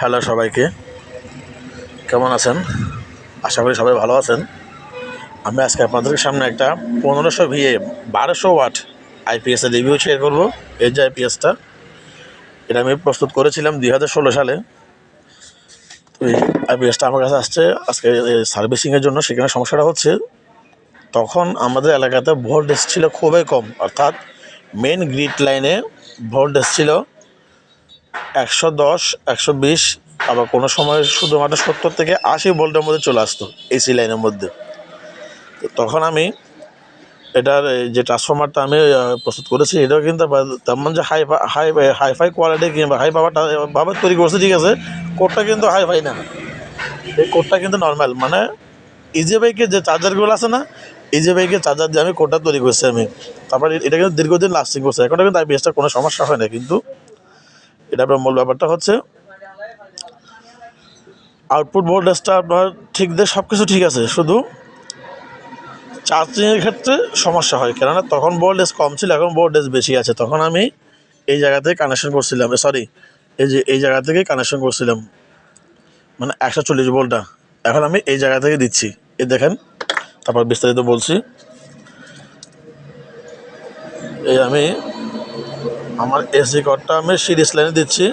Hello সবাইকে। কেমন আছেন? আশা করি সবাই ভালো আছেন। আমি আজকে আপনাদের সামনে একটা পনেরোশো ভিএ, বারোশো ওয়াট আইপিএসের রিভিউ শেয়ার করব। এই যে আইপিএসটা, এটা আমি প্রস্তুত করেছিলাম দুই হাজার ষোলো সালে। তো এই আইপিএসটা আমার কাছে আসছে, আজকে সার্ভিসিংয়ের জন্য সেখানে সমস্যাটা হচ্ছে, তখন আমাদের এলাকাতে ভোল্টেজ ছিল খুবই কম, অর্থাৎ মেন গ্রিড লাইনে ভোল্টেজ ছিল একশো দশ, একশো বিশ, আবার কোনো সময় শুধুমাত্র সত্তর থেকে আশি ভোল্টের মধ্যে চলে আসতো এসি লাইনের মধ্যে। তো তখন আমি এটার যে ট্রান্সফর্মারটা আমি প্রস্তুত করেছি, এটাও কিন্তু তেমন যে high high hi fi quality কিংবা হাই পাওয়ারটা ভাবে তৈরি করছে, ঠিক আছে? কোডটা কিন্তু হাইফাই না। এই কোডটা কিন্তু নর্মাল মানে ইজি বাইকের যে চার্জারগুলো আছে না ইজি বাইকের চার্জার দিয়ে আমি কোডটা তৈরি করছি আমি। তারপরে এটা কিন্তু দীর্ঘদিন লাস্টিং করছে, এখন কিন্তু আইপিএসটা কোনো সমস্যা হয় না, কিন্তু এটা আপনার মূল ব্যাপারটা হচ্ছে আউটপুট ভোল্টেজটা আপনার ঠিক দিয়ে সব কিছু ঠিক আছে, শুধু চার্জিংয়ের ক্ষেত্রে সমস্যা হয়। কেননা তখন ভোল্টেজ কম ছিল, এখন ভোল্টেজ বেশি আছে। তখন আমি এই জায়গা থেকে কানেকশন করছিলাম সরি এই যে এই জায়গা থেকে কানেকশন করছিলাম মানে একশো চল্লিশ ভোল্টটা এখন আমি এই জায়গা থেকে দিচ্ছি। এই দেখেন, তারপর বিস্তারিত বলছি। এই আমি আমার এসি কর্ডটা আমি সিরিজ লাইনে দিচ্ছি।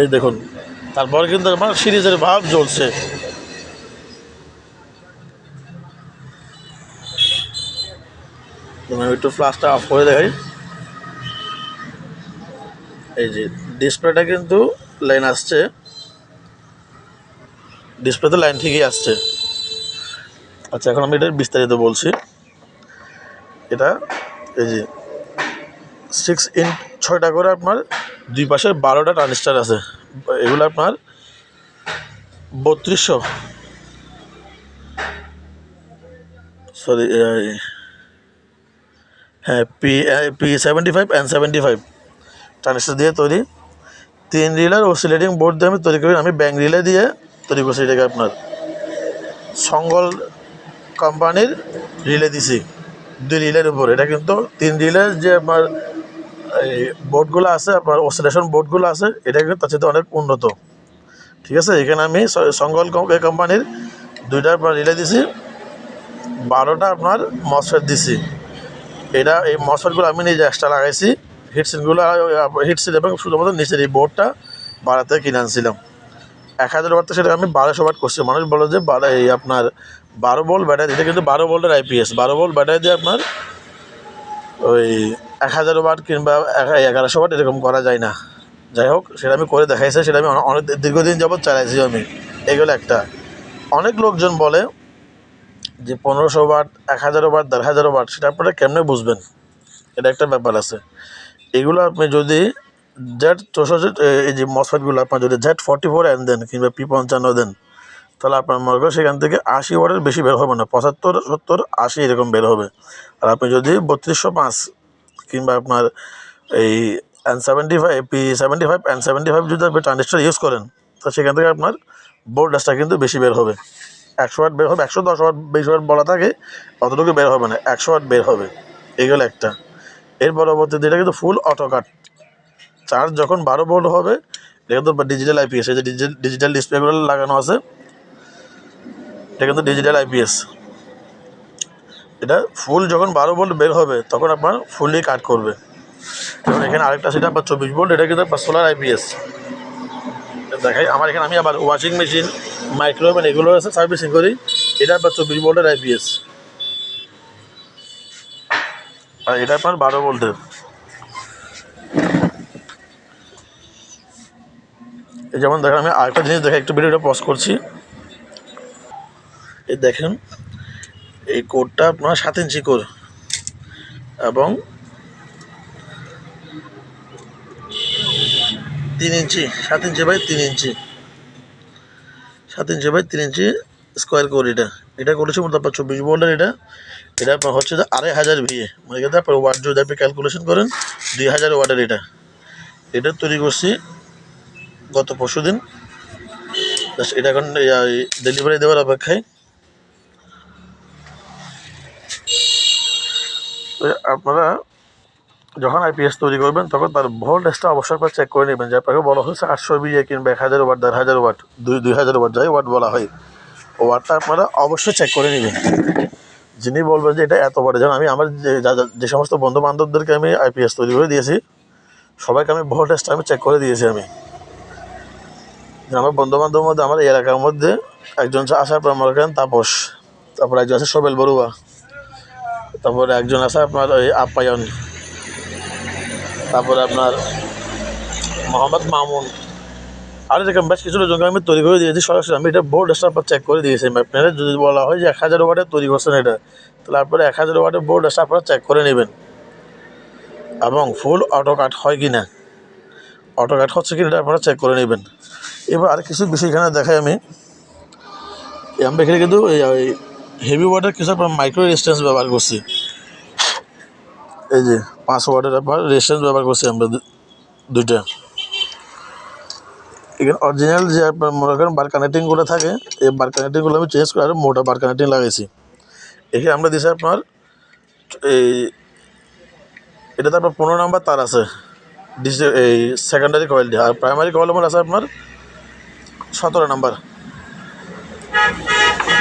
এই দেখুন, তারপর কিন্তু আমার সিরিজের ভাব জ্বলছে। একটু ফ্লাশটা অফ করে দেখাই। এই যে ডিসপ্লেটা কিন্তু লাইন আসছে। ডিসপ্লেতে লাইন ঠিকই আসছে। আচ্ছা এখন আমি এটা বিস্তারিত বলছি। এটা, এই যে সিক্স ইন ছয়টা করে আপনার দুই পাশে বারোটা ট্রানজিস্টার আছে। এগুলো আপনার বত্রিশশো। সরি হ্যাঁ P P seventy five and seventy five transistor দিয়ে তৈরি। তিন রিলার অসিলেটিং বোর্ড দিয়ে আমি তৈরি করি। আমি ব্যাং রিলে দিয়ে তৈরি করছি এটাকে আপনার। সঙ্গল কোম্পানির রিলে দিছি। দুই রিলের উপর। এটা কিন্তু তিন রিলের যে আপনার এই বোর্ডগুলো আছে, আপনার অসিলেশন বোর্ডগুলো আছে, এটা কিন্তু তার সাথে অনেক উন্নত। ঠিক আছে? এখানে আমি সঙ্গল কম- কোম্পানির দুইটা আপনার রিলে দিছি। বারোটা আপনার মসফেট দিছি। এটা এই মসফেটগুলো আমি নিজে এক্সট্রা লাগাইছি। হিটসিনগুলো হিটসিন এবং শুধুমাত্র নিচের এই বোর্ডটা বাড়াতে কিনে আনছিলাম। এক হাজার ওয়াট সেটা আমি বারোশো ওয়াট করছি। মানুষ বলে যে, বারো, এই আপনার বারো ভোল্ট ব্যাটারি এটা কিন্তু বারো ভোল্টের আইপিএস বারো বল ব্যাটারি দিয়ে আপনার ওই এক হাজার ওয়াট কিংবা এগারোশো ওয়াট এরকম করা যায় না। যাই হোক, সেটা আমি করে দেখাইছি, সেটা আমি অনেক দীর্ঘদিন যাবৎ চালাইছি আমি। এগুলো একটা। অনেক লোকজন বলে যে, পনেরোশো ওয়াট এক হাজার ওয়াট দেড় হাজার ওয়াট সেটা আপনারা কেমনে বুঝবেন? এটা একটা ব্যাপার আছে। এগুলো আপনি যদি জেড চৌষট্টি এই যে মসফেটগুলো আপনার যদি Z forty four N then কিংবা পি পঞ্চান্ন দেন, তাহলে আপনার মনে করেন সেখান থেকে আশি ওয়াটের বেশি বের হবে না, পঁচাত্তর, সত্তর, আশি এরকম বের হবে। আর আপনি যদি বত্রিশশো পাঁচ কিংবা আপনার এই N seventy five P seventy five N seventy five যদি আপনি ট্রানজিস্টার ইউজ করেন, তো সেখান থেকে আপনার বোর্ড বোল্ডাসটা কিন্তু বেশি বের হবে। একশো ওয়াট বের হবে, একশো দশ ওয়াট, বেশি ওয়াট বলা থাকে, অতটুকু বের হবে না, একশো ওয়াট বের হবে। এগুলো একটা। এর পরবর্তীতে এটা কিন্তু ফুল অটো কাট চার্জ যখন বারো ভোল্ট হবে এটা কিন্তু ডিজিটাল আইপিএস এই যে ডিজিটাল ডিজিটাল ডিসপ্লেগুলো লাগানো আছে এটা কিন্তু ডিজিটাল আইপিএস এটা ফুল যখন বারো ভোল্ট বের হবে, তখন আপনার ফুললি কাট করবে। এবং এখানে আরেকটা সেটা আপনার চব্বিশ ভোল্ট, এটা কিন্তু আপনার সোলার আইপিএস দেখাই, আমার এখানে আমি আবার ওয়াশিং মেশিন মাইক্রোওভেন এগুলো আছে সার্ভিসিং করি, এটা আপনার চব্বিশ ভোল্টের আইপিএস আর এটা আপনার বারো ভোল্টের। যেমন দেখেন আমি আরেকটা জিনিস দেখে একটু ভিডিওটা পজ করছি। এই দেখেন, এই কোডটা আপনার সাত ইঞ্চি কোর এবং তিন ইঞ্চি, সাত ইঞ্চি বাই তিন ইঞ্চি। সাত ইঞ্চি বাই তিন ইঞ্চি স্কোয়ার কোর এটা। এটা করেছি মতো আপনার চব্বিশ ভোল্টের এটা। এটা আপনার হচ্ছে যে আড়াই হাজার ভিএ মানে আপনার ওয়াট যদি আপনি ক্যালকুলেশন করেন, দুই হাজার ওয়াটের এটা। এটা তৈরি করছি গত পরশু দিন। এটা এখন ডেলিভারি দেওয়ার অপেক্ষায়। আপনারা যখন আইপিএস তৈরি করবেন, তখন তার ভোল্টেজটা অবশ্যই আপনার চেক করে নেবেন। যে আপনাকে বলা হয়েছে আটশো বিয়ে কিংবা এক হাজার ওয়াট দেড় হাজার ওয়াট দুই দুই হাজার ওয়াট যাই ওয়াট বলা হয়। ওয়াটটা আপনারা অবশ্যই চেক করে নেবেন। যিনি বলবেন যে এটা এত ওয়াটে যেমন আমি আমার যে সমস্ত বন্ধু বান্ধবদেরকে আমি আইপিএস তৈরি করে দিয়েছি, সবাইকে আমি ভোল্টেজটা আমি চেক করে দিয়েছি আমি। আমার বন্ধু বান্ধবের মধ্যে আমার এলাকার মধ্যে একজন আশা আপনার মনে করেন তাপস। তারপর একজন আছে সোবেল বড়ুয়া। তারপরে একজন আছে আপনার ওই আপ্যায়ন তারপরে আপনার মোহাম্মদ মামুন। আর এরকম বেশ কিছু লোকজনকে আমি তৈরি করে দিয়েছি সরাসরি। আমি এটা বোর্ড স্টাফ চেক করে দিয়েছি। আপনারা যদি বলা হয় যে এক হাজার ওয়াটে তৈরি করছেন এটা, তাহলে আপনারা এক হাজার ওয়াটের বোর্ড স্টাফরা চেক করে নেবেন। এবং ফুল অটো কাট হয় কি না অটো কাট হচ্ছে কি না এটা আপনারা চেক করে নেবেন। এবার আর কিছু বিষয় এখানে দেখাই আমি। আমরা এখানে কিন্তু হেভি ওয়াটের কিছু মাইক্রো রেজিস্ট্যান্স ব্যবহার করছি। এই যে পাঁচ ওয়াটের আপনার রেজিস্ট্যান্স ব্যবহার করছি আমরা দুইটা। এখানে অরিজিনাল যে আপনার মনে করেন বার কানেক্টিংগুলো থাকে, এই বার কানেক্টিংগুলো আমি চেঞ্জ করে আরও মোটা বার কানেক্টিং লাগাইছি। এখানে আমরা দিছি আপনার এই, এটাতে আপনার পনেরো নাম্বার তার আছে। ডিসি এই সেকেন্ডারি কয়েলটি আর প্রাইমারি কয়েল আমার আছে আপনার সতেরো নাম্বার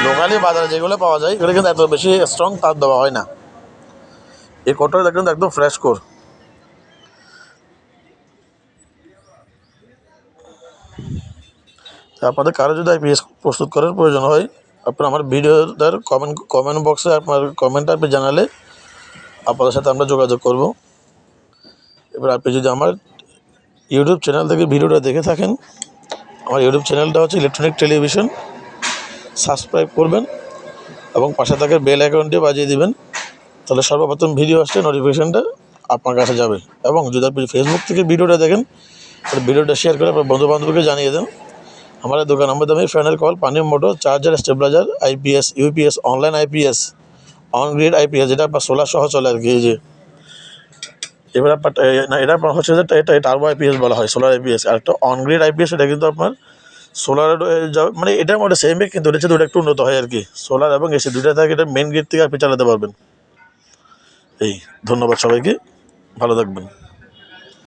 লোকালি বাজারে যেগুলো পাওয়া যায়, এগুলো কিন্তু এত বেশি স্ট্রং তার দেওয়া হয় না। এই কোটটা দেখুন, একদম ফ্রেশ কোর আপনাদের কারও যদি আইপিএস প্রস্তুত করার প্রয়োজন হয়, আপনার আমার ভিডিওটার কমেন্ট কমেন্ট বক্সে আপনার কমেন্ট আপনি জানালে, আপনাদের সাথে আমরা যোগাযোগ করব। এবার আপনি যদি আমার ইউটিউব চ্যানেল থেকে ভিডিওটা দেখে থাকেন, আমার ইউটিউব চ্যানেলটা হচ্ছে ইলেকট্রনিক টেলিভিশন সাবস্ক্রাইব করবেন এবং পাশে থাকে বেল অ্যাকাউন্টে বাজিয়ে দিবেন, তাহলে সর্বপ্রথম ভিডিও আসলে নোটিফিকেশানটা আপনার কাছে যাবে। এবং যদি আপনি ফেসবুক থেকে ভিডিওটা দেখেন, তাহলে ভিডিওটা শেয়ার করে আপনার বন্ধুবান্ধবকে জানিয়ে দেন। আমাদের দোকান নম্বর দামি ফ্যানের কল পানীয় motor charger stabiliser IPS UPS online IPS on grid IPS যেটা আপনার সোলার সহ চলে আর কি যে। এবার না, এটা হচ্ছে যে এটা টার্বো আইপিএস বলা হয় সোলার আইপিএস আর একটা অন গ্রিড আইপিএস এটা কিন্তু আপনার সোলার মানে এটার মধ্যে সেমই কিন্তু এটা দুটো, একটু উন্নত হয় আর কি। সোলার এবং এসি দুইটা থাকে এটা মেন গেট থেকে আপনি চালাতে পারবেন। এই, ধন্যবাদ সবাইকে। ভালো থাকবেন।